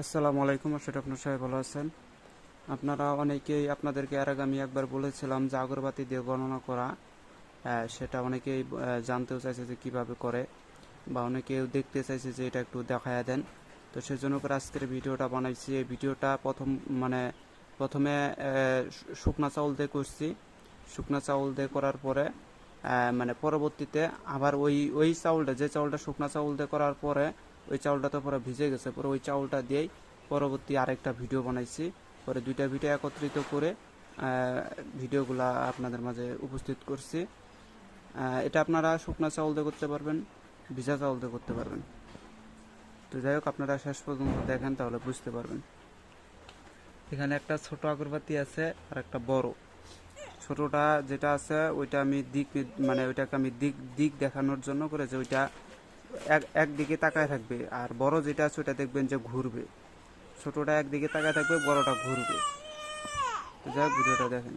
আসসালামু আলাইকুম সেটা আপনার সবাই ভালো আছেন। আপনারা অনেকেই আপনাদেরকে এর আগে আমি একবার বলেছিলাম যে আগরবাতি দিয়ে গণনা করা সেটা অনেকেই জানতেও চাইছে যে কীভাবে করে, বা অনেকেও দেখতে চাইছে যে এটা একটু দেখায়া দেন। তো সেজন্য করে আজকের ভিডিওটা বানাইছি। এই ভিডিওটা প্রথম মানে প্রথমে শুকনা চাউল দিয়ে করছি। শুকনা চাউল দিয়ে করার পরে মানে পরবর্তীতে আবার ওই ওই চাউলটা, যে চাউলটা শুকনা চাউল দিয়ে করার পরে ওই চাউলটা তো পরে ভিজে গেছে, পরে ওই চাউলটা দিয়েই পরবর্তী আরেকটা ভিডিও বানাইছি। পরে দুইটা ভিডিও একত্রিত করে ভিডিওগুলা আপনাদের মাঝে উপস্থিত করছি। এটা আপনারা শুকনো চাউল দিয়ে করতে পারবেন, ভিজা চাউল দিয়ে করতে পারবেন। তো যাই হোক, আপনারা শেষ পর্যন্ত দেখেন, তাহলে বুঝতে পারবেন। এখানে একটা ছোট আগরবাতি আছে আর একটা বড়। ছোটটা যেটা আছে, ওইটা আমি দিক মানে ওইটাকে আমি দিক দিক দেখানোর জন্য করে যে ওইটা একদিকে তাকায় থাকবে, আর বড় যেটা আছে ওটা দেখবেন যে ঘুরবে। ছোটটা একদিকে তাকায় থাকবে, বড়টা ঘুরবে। যাই ভিডিওটা দেখেন।